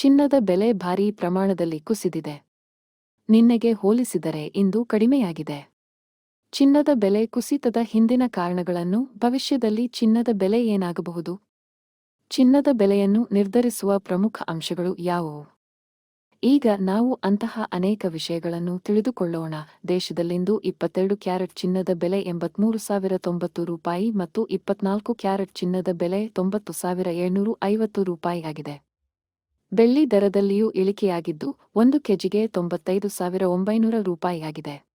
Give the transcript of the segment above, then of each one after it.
ಚಿನ್ನದ ಬೆಲೆ ಭಾರೀ ಪ್ರಮಾಣದಲ್ಲಿ ಕುಸಿದಿದೆ. ನಿನ್ನೆಗೆ ಹೋಲಿಸಿದರೆ ಇಂದು ಕಡಿಮೆಯಾಗಿದೆ. ಚಿನ್ನದ ಬೆಲೆ ಕುಸಿತದ ಹಿಂದಿನ ಕಾರಣಗಳನ್ನು ಭವಿಷ್ಯದಲ್ಲಿ ಚಿನ್ನದ ಬೆಲೆ ಏನಾಗಬಹುದು? ಚಿನ್ನದ ಬೆಲೆಯನ್ನು ನಿರ್ಧರಿಸುವ ಪ್ರಮುಖ ಅಂಶಗಳು ಯಾವುವು? ಈಗ ನಾವು ಅಂತಹ ಅನೇಕ ವಿಷಯಗಳನ್ನು ತಿಳಿದುಕೊಳ್ಳೋಣ. ದೇಶದಲ್ಲಿಂದು ಇಪ್ಪತ್ತೆರಡು ಕ್ಯಾರೆಟ್ ಚಿನ್ನದ ಬೆಲೆ ಎಂಬತ್ಮೂರು ಸಾವಿರ ತೊಂಬತ್ತು ರೂಪಾಯಿ ಮತ್ತು ಇಪ್ಪತ್ನಾಲ್ಕು ಕ್ಯಾರೆಟ್ ಚಿನ್ನದ ಬೆಲೆ ತೊಂಬತ್ತು ಸಾವಿರ ಏಳ್ನೂರು ಐವತ್ತು ರೂಪಾಯಿ ಆಗಿದೆ ಬೆಳ್ಳಿ ದರದಲ್ಲಿಯೂ ಇಳಿಕೆಯಾಗಿದ್ದು, ಒಂದು ಕೆಜಿಗೆ ತೊಂಬತ್ತೈದು ಸಾವಿರ ಒಂಬೈನೂರ ರೂಪಾಯಿಯಾಗಿದೆ.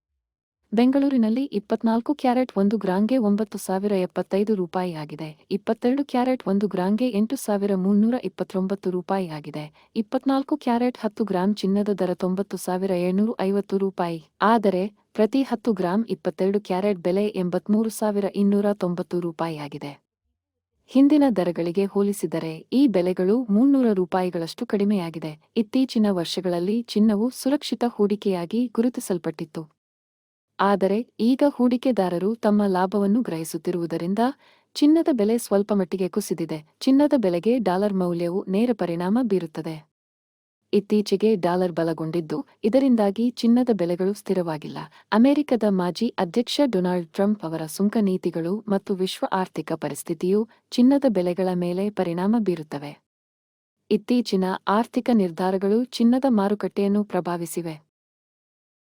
ಬೆಂಗಳೂರಿನಲ್ಲಿ ಇಪ್ಪತ್ನಾಲ್ಕು ಕ್ಯಾರೆಟ್ ಒಂದು ಗ್ರಾಂಗೆ ಒಂಬತ್ತು ಸಾವಿರ ಎಪ್ಪತ್ತೈದು ರೂಪಾಯಿಯಾಗಿದೆ. ಇಪ್ಪತ್ತೆರಡು ಕ್ಯಾರೆಟ್ ಒಂದು ಗ್ರಾಂಗೆ ಎಂಟು ಸಾವಿರ ಮುನ್ನೂರ ಇಪ್ಪತ್ತೊಂಬತ್ತು ರೂಪಾಯಿಯಾಗಿದೆ. ಇಪ್ಪತ್ನಾಲ್ಕು ಕ್ಯಾರೆಟ್ ಹತ್ತು ಗ್ರಾಂ ಚಿನ್ನದ ದರ ತೊಂಬತ್ತು ಸಾವಿರ ಏಳ್ನೂರು ಐವತ್ತು ರೂಪಾಯಿ. ಆದರೆ, ಪ್ರತಿ ಹತ್ತು ಗ್ರಾಂ ಇಪ್ಪತ್ತೆರಡು ಕ್ಯಾರೆಟ್ ಬೆಲೆ ಎಂಬತ್ಮೂರು ಸಾವಿರ ಇನ್ನೂರ ತೊಂಬತ್ತು ರೂಪಾಯಿ ಆಗಿದೆ ಹಿಂದಿನ ದರಗಳಿಗೆ ಹೋಲಿಸಿದರೆ ಈ ಬೆಲೆಗಳು ಮುನ್ನೂರ ರೂಪಾಯಿಗಳಷ್ಟು ಕಡಿಮೆಯಾಗಿದೆ. ಇತ್ತೀಚಿನ ವರ್ಷಗಳಲ್ಲಿ ಚಿನ್ನವು ಸುರಕ್ಷಿತ ಹೂಡಿಕೆಯಾಗಿ ಗುರುತಿಸಲ್ಪಟ್ಟಿತ್ತು. ಆದರೆ ಈಗ ಹೂಡಿಕೆದಾರರು ತಮ್ಮ ಲಾಭವನ್ನು ಗ್ರಹಿಸುತ್ತಿರುವುದರಿಂದ ಚಿನ್ನದ ಬೆಲೆ ಸ್ವಲ್ಪಮಟ್ಟಿಗೆ ಕುಸಿದಿದೆ. ಚಿನ್ನದ ಬೆಲೆಗೆ ಡಾಲರ್ ಮೌಲ್ಯವು ನೇರ ಪರಿಣಾಮ ಬೀರುತ್ತದೆ. ಇತ್ತೀಚೆಗೆ ಡಾಲರ್ ಬಲಗೊಂಡಿದ್ದು, ಇದರಿಂದಾಗಿ ಚಿನ್ನದ ಬೆಲೆಗಳು ಸ್ಥಿರವಾಗಿಲ್ಲ. ಅಮೆರಿಕದ ಮಾಜಿ ಅಧ್ಯಕ್ಷ ಡೊನಾಲ್ಡ್ ಟ್ರಂಪ್ ಅವರ ಸುಂಕ ನೀತಿಗಳು ಮತ್ತು ವಿಶ್ವ ಆರ್ಥಿಕ ಪರಿಸ್ಥಿತಿಯು ಚಿನ್ನದ ಬೆಲೆಗಳ ಮೇಲೆ ಪರಿಣಾಮ ಬೀರುತ್ತವೆ. ಇತ್ತೀಚಿನ ಆರ್ಥಿಕ ನಿರ್ಧಾರಗಳು ಚಿನ್ನದ ಮಾರುಕಟ್ಟೆಯನ್ನು ಪ್ರಭಾವಿಸಿವೆ.